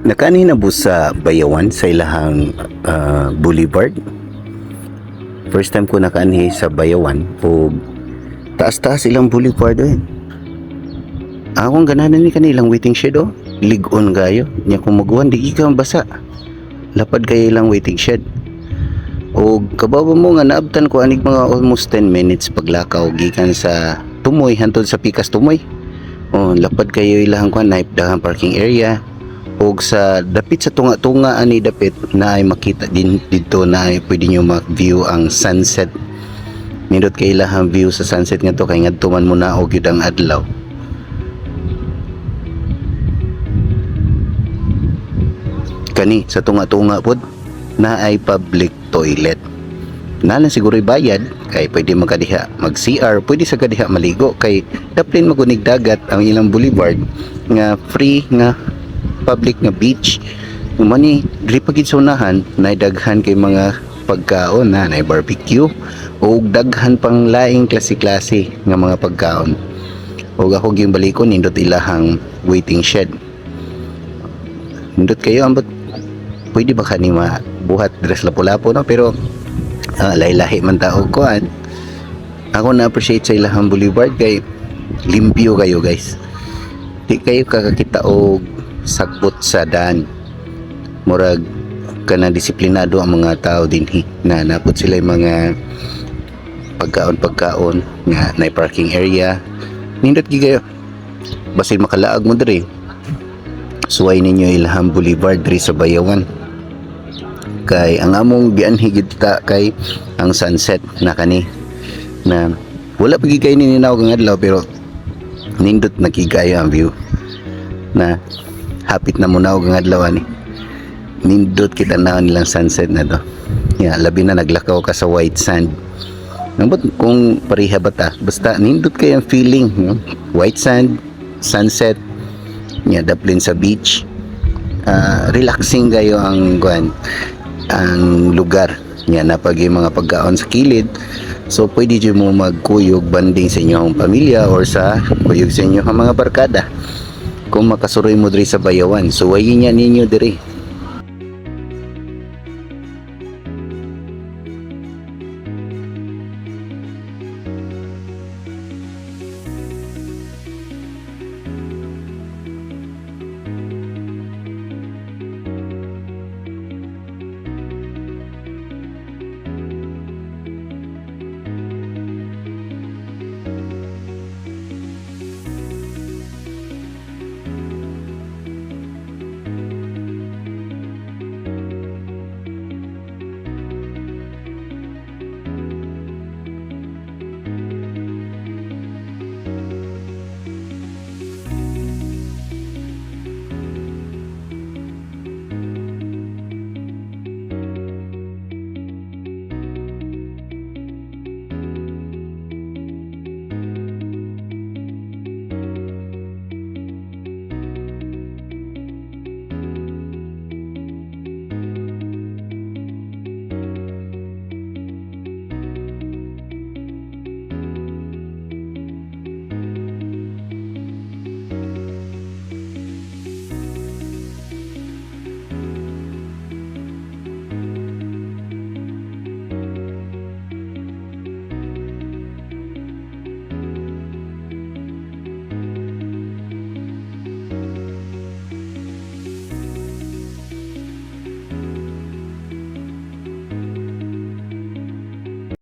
Nakani na sa Bayawan sa ilahang ah, Boulevard. First time ko nakani sa Bayawan o taas-taas ilang Boulevard eh. Akong gananan ni kanilang waiting shed oh. Ligon gayo. Nya kung maguwan di ka basa. Lapad kayo ilang waiting shed. O kabawa mo nga naabtan ko anig mga almost 10 minutes paglakaw gikan sa Tumoy hantod sa Pikas Tumoy. O lapad kayo ilang kwan na dahang parking area og sa dapit sa tunga-tunga ani dapit na ay makita din dito na ay pwede nyo ma-view ang sunset. Nindot kay ilahang view sa sunset nga to kay ngadto man mo na og yun ang adlaw. Kani sa tunga-tunga pod na ay public toilet. Na lang siguro bayad kay pwede magkadiha mag CR pwede sa kadiha maligo kay daplin magunig dagat ang ilang boulevard nga free nga public nga beach. Umani diri pa gid sa unahan na daghan kay mga pagkaon na na barbecue. O daghan pang laing klase-klase nga mga pagkaon. O ako gyud balikon nindot ilahang waiting shed. Nindot kayo ambot pwede ba kanima buhat dress lapo-lapo no? Pero ah, lahi-lahi man tao kuan ako na appreciate sa ilahang boulevard kay limpyo kayo guys. Di kayo kakakita og sagbot sa daan. Murag kana disiplinado ang mga tao dinhi na napot sila yung mga pagkaon-pagkaon nga na parking area. Nindot gi kayo. Basil makalaag mo diri. Suway ninyo ilham boulevard diri sa Bayawan. Kay ang among gianhi ta kay ang sunset na kani na wala pa gid kay nininaw kang adlaw pero nindot nakigayo ang view. Na hapit na muna og ang adlaw ani nindot kita na nilang sunset na to. Yeah, labi na naglakaw ka sa white sand. Nambot kung pareha ba ta? Basta nindot kay ang feeling no? white sand sunset nya daplin sa beach. Ah, relaxing kayo ang guan ang lugar. Nya napag yung mga pagkaon sa kilid. So pwede dyo mo magkuyog banding sa inyong pamilya or sa kuyog sa inyong mga barkada kung makasuroy mo diri sa bayawan so wayin niya ninyo diri